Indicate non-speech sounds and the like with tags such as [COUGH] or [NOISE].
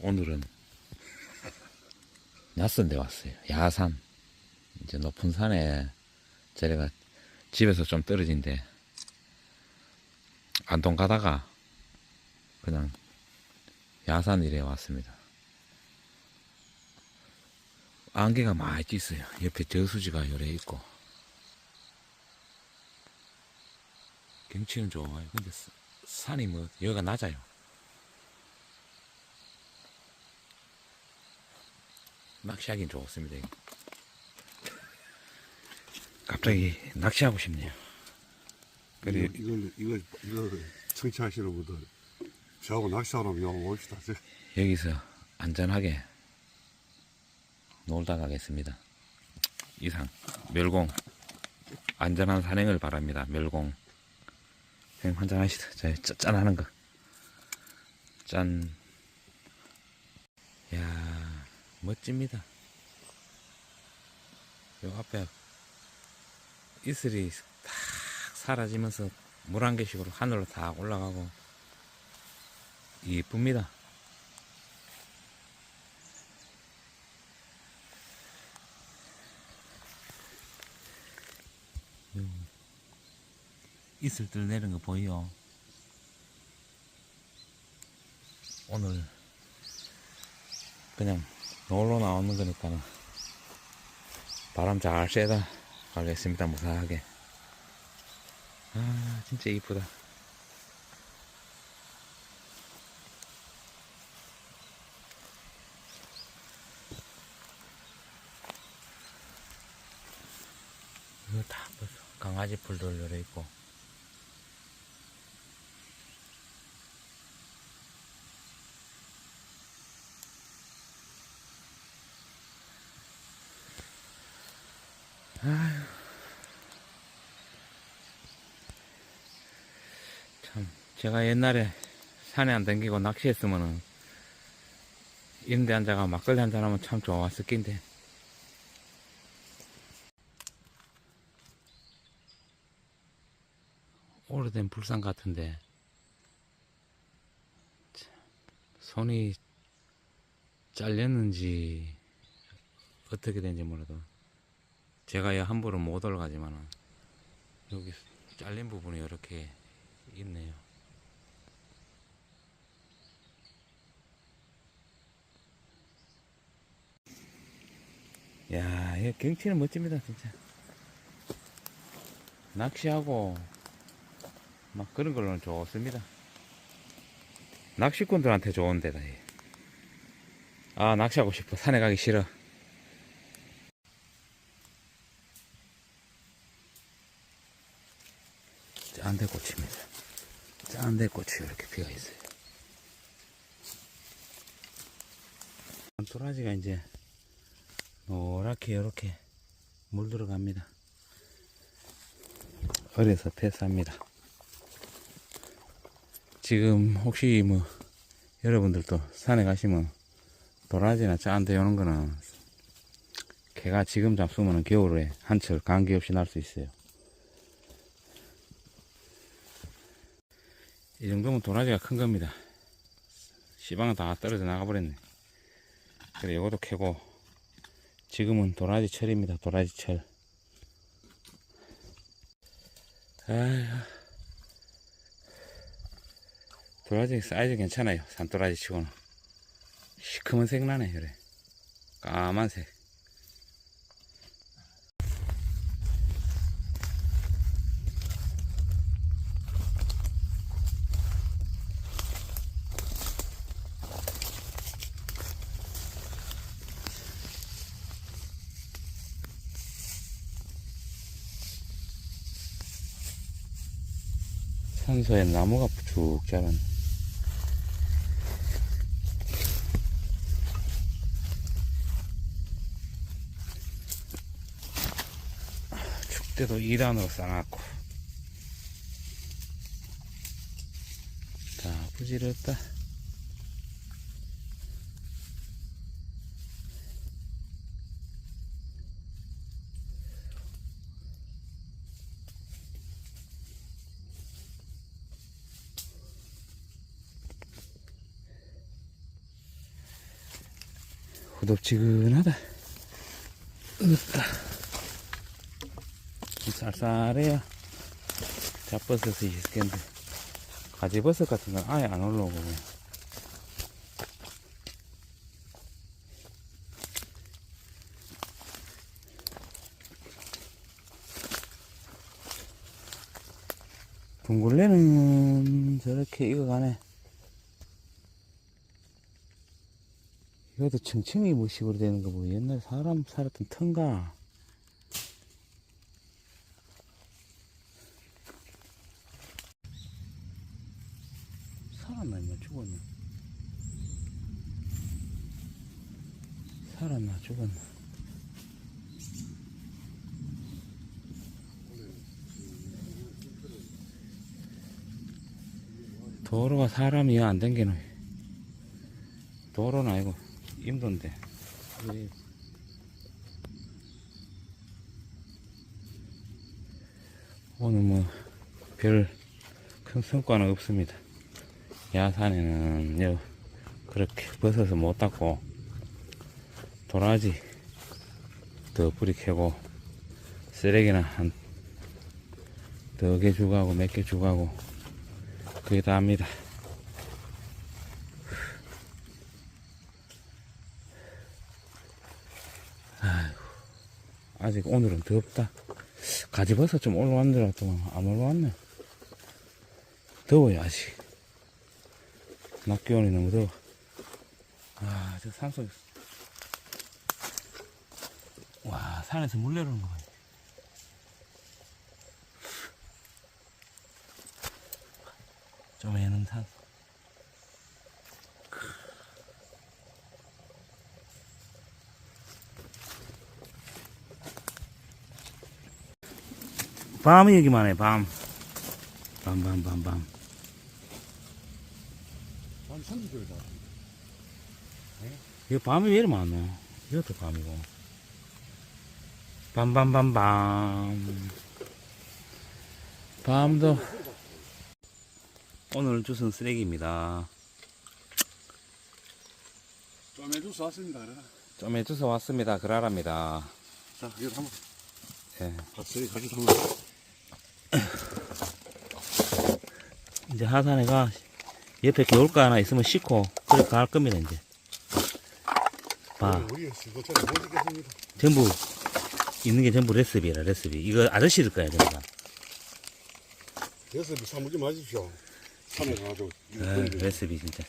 오늘은 [LAUGHS] 낯선 데 왔어요. 야산. 이제 높은 산에 저희가 집에서 좀 떨어진데 안동 가다가 그냥 야산 일에 왔습니다. 안개가 많이 있어요. 옆에 저수지가 요래 있고. 경치는 좋아요. 근데 사- 산이 뭐, 여기가 낮아요. 낚시하긴 좋습니다. 갑자기 낚시하고 싶네요. 그래, 이걸, 이거, 이거 청취하시는 분들, 저하고 낚시하러 옵시다. 저, 여기서 안전하게 놀다 가겠습니다. 이상, 멸공. 안전한 산행을 바랍니다. 멸공. 형 한잔 하시다. 자, 짠, 짠 하는 거. 짠. 야 멋집니다. 요 앞에 이슬이 탁 사라지면서 물한 개씩으로 하늘로 다 올라가고 이쁩니다. 이슬들 내리는 거 보이요? 오늘 그냥 놀러 나오는 거니까는 바람 잘 쐬다 가겠습니다 무사하게. 아 진짜 이쁘다. 이거 다 벌써 강아지 풀들 열려 있고 참 제가 옛날에 산에 안 댕기고 낚시했으면은 이런 데 앉아가 막걸리 한잔 하면 참 좋았을 낀데. 오래된 불상 같은데. 참, 손이 잘렸는지 어떻게 된지 몰라도 제가 이 함부로 못 올라가지만은 여기 잘린 부분이 이렇게 있네요. 야, 이 경치는 멋집니다, 진짜. 낚시하고 막 그런 걸로는 좋습니다. 낚시꾼들한테 좋은 데다. 얘. 아, 낚시하고 싶어. 산에 가기 싫어. 짠데 꽃입니다. 짠데 꽃이 이렇게 피어 있어요. 도라지가 이제 노랗게 이렇게 물 들어갑니다. 어려서 패스합니다. 지금 혹시 뭐 여러분들도 산에 가시면 도라지나 짠데 이런 거는 개가 지금 잡수면 겨울에 한철 감기 없이 날 수 있어요. 이 정도면 도라지가 큰 겁니다. 시방은 다 떨어져 나가버렸네. 그래, 요것도 캐고, 지금은 도라지 철입니다. 도라지 철. 아휴. 도라지 사이즈 괜찮아요. 산도라지 치고는. 시커먼색 나네, 그래. 까만색. 산소에 나무가 쭉 자란. 축대도 2단으로 쌓아놨고. 다 부질었다. 후덥지근하다. 으따. 쌀쌀해야 잡버섯이 있을 텐데. 가지버섯 같은 건 아예 안 올라오고. 둥글레는 저렇게 익어가네. 이것도 층층이 무식으로 되는 거 보고 옛날 사람 살았던 턴가. 살았나, 뭐 죽었나? 살았나, 죽었나? 도로가 사람이 안 댕기노. 도로는 아니고 임도인데. 이- 오늘 뭐 별 큰 성과는 없습니다. 야산에는 여 그렇게 벗어서 못 닦고 도라지 더 뿌리 캐고 쓰레기나 한 더 개 주가고 몇 개 주가고 그게 다 합니다. 아이고, 아직 오늘은 덥다. 가지버섯 좀 알았더만 안 올라왔네. 더워요, 아직. 낮 기온이 너무 더워. 아, 저 산속. 와, 산에서 물 내려오는 거 봐요. 좀 애는 산. 밤이 여기만 해, 밤. 밤, 밤, 밤, 밤. 한 30개월 다. 이거 밤이 왜 이렇게 많노? 이것도 밤이고. 밤 밤 밤 밤. 밤도. 오늘 주선 쓰레기입니다. 좀 해줘서 왔습니다. 그래. 좀 해주서 왔습니다. 그라랍니다. 자, 이거 한번 예. 같이 같이 한번. 이제 하산에가 옆에 겨울가 하나 있으면 씻고 그렇게 갈 겁니다, 이제. 봐. 찍겠습니다. 전부 있는 게 전부 레시피라, 레시피. 이거 아저씨일 거야, 전부. 그래서 사무지 마십시오. 이거 네, 건데. 레시피 진짜.